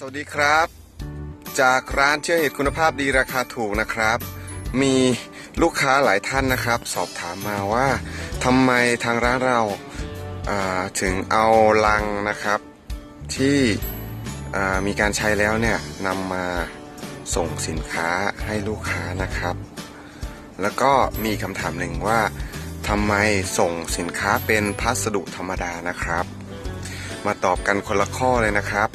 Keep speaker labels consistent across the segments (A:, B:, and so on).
A: สวัสดีครับ จากร้านเชื่อเหตุคุณภาพดีราคาถูกนะครับ มีลูกค้าหลายท่านนะครับ สอบถามมาว่าทำไมทางร้านเราาถึงเอาลังนะครับ ที่มีการใช้แล้วเนี่ยนำมาส่งสินค้าให้ลูกค้านะครับ แล้วก็มีคำถามหนึ่งว่าทำไมส่งสินค้าเป็นพัสดุธรรมดานะครับ มาตอบกันคนละข้อเลยนะครับ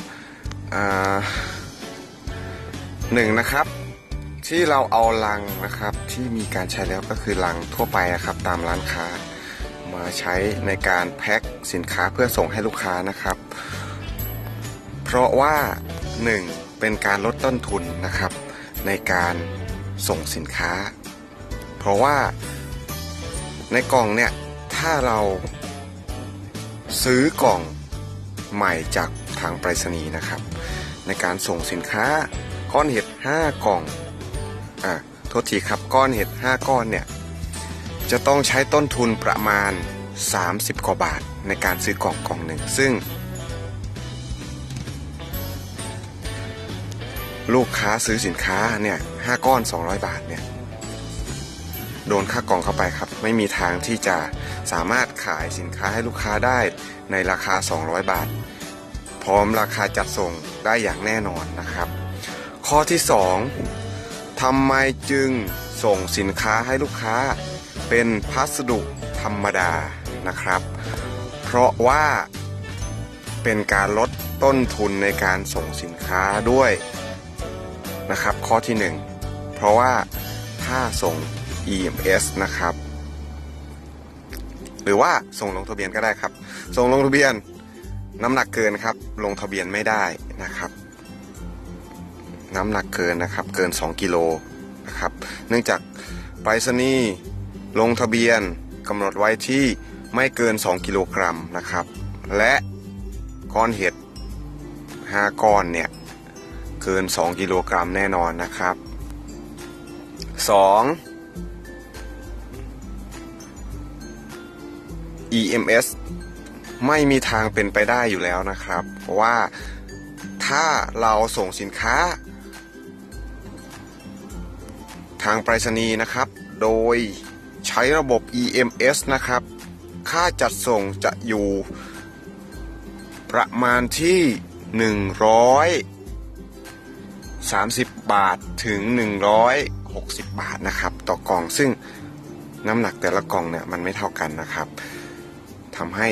A: หนึ่งนะครับ ที่เราเอาลังนะครับที่มีการใช้แล้วก็คือลังทั่วไปนะครับ ตามร้านค้า มาใช้ในการแพ็คสินค้าเพื่อส่งให้ลูกค้านะครับ เพราะว่าหนึ่งเป็นการลดต้นทุนนะครับ ในการส่งสินค้า เพราะว่าในกล่องเนี่ยถ้าเราซื้อกล่องใหม่จากทางไปรษณีย์นะครับ ในการส่งสินค้า ก้อนเห็ด 5 กล่องอะโทษทีครับก้อนเห็ด 5 ก้อนเนี่ยจะต้องใช้ต้นทุนประมาณ 30 กว่าบาทในการซื้อกล่องกล่องหนึ่งซึ่ง ลูกค้าซื้อสินค้าเนี่ยห้าก้อน 200 บาทเนี่ยโดนค่ากล่องเข้าไปครับ ไม่มีทางที่จะสามารถขายสินค้าให้ลูกค้าได้ในราคา 200 บาท พร้อมราคาจัดส่งได้อย่างแน่นอนนะครับ ข้อที่ 2ทำไมจึงส่งสินค้าให้ลูกค้า เป็นพัสดุธรรมดานะครับ เพราะว่าเป็นการลดต้นทุนในการส่งสินค้าด้วยนะครับ ข้อที่ 1 เพราะว่าถ้าส่ง EMS นะครับ หรือว่าส่งลงทะเบียนก็ได้ครับ ส่งลงทะเบียน น้ำหนักเกินครับ ลงทะเบียนไม่ได้นะครับ น้ำหนักเกินนะครับ เกิน 2 กิโลนะครับ เนื่องจากไปรษณีย์ลงทะเบียนกำหนดไว้ที่ไม่เกิน 2 กิโลกรัมนะครับ และก้อนเห็ด5ก้อนเนี่ยเกิน 2 กิโลกรัมแน่นอนนะครับ 2 EMS ไม่มีทางเป็นไปได้อยู่แล้วนะครับ เพราะว่าถ้าเราส่งสินค้า ทางไปรษณีย์นะครับ โดยใช้ระบบ EMS นะครับ ค่าจัดส่งจะอยู่ประมาณที่ 130 บาทถึง 160 บาทนะครับ ต่อกล่องซึ่งน้ำหนักแต่ละกล่องเนี่ยมันไม่เท่ากันนะครับทำให้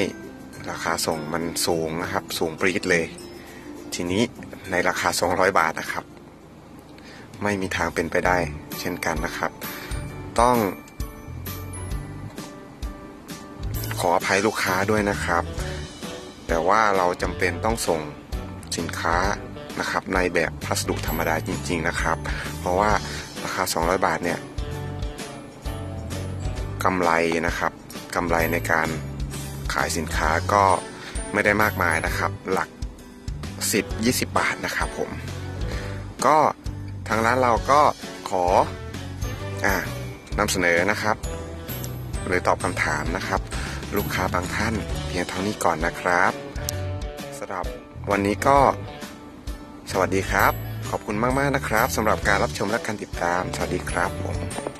A: ราคาส่งมันสูงนะครับ สูงปรี๊ดเลย ทีนี้ในราคา 200 บาทนะครับ ไม่มีทางเป็นไปได้ เช่นกันนะครับ ต้อง ขออภัยลูกค้าด้วยนะครับ แต่ว่าเราจำเป็นต้องส่งสินค้านะครับในแบบพัสดุธรรมดาจริง ๆนะครับ เพราะว่าราคา 200 บาทเนี่ยกำไรนะครับกำไรในการ ขายสินค้าก็ไม่ได้มากมายนะครับ หลัก 10 20 บาทนะครับผม ก็ทางร้านเราก็ขออ่านำเสนอนะครับ หรือตอบคำถามนะครับ ลูกค้าบางท่านเพียงเท่านี้ก่อนนะครับสำหรับวันนี้ก็สวัสดีครับ ขอบคุณมาก ๆ นะครับสำหรับการรับชมและการติดตาม สวัสดีครับผม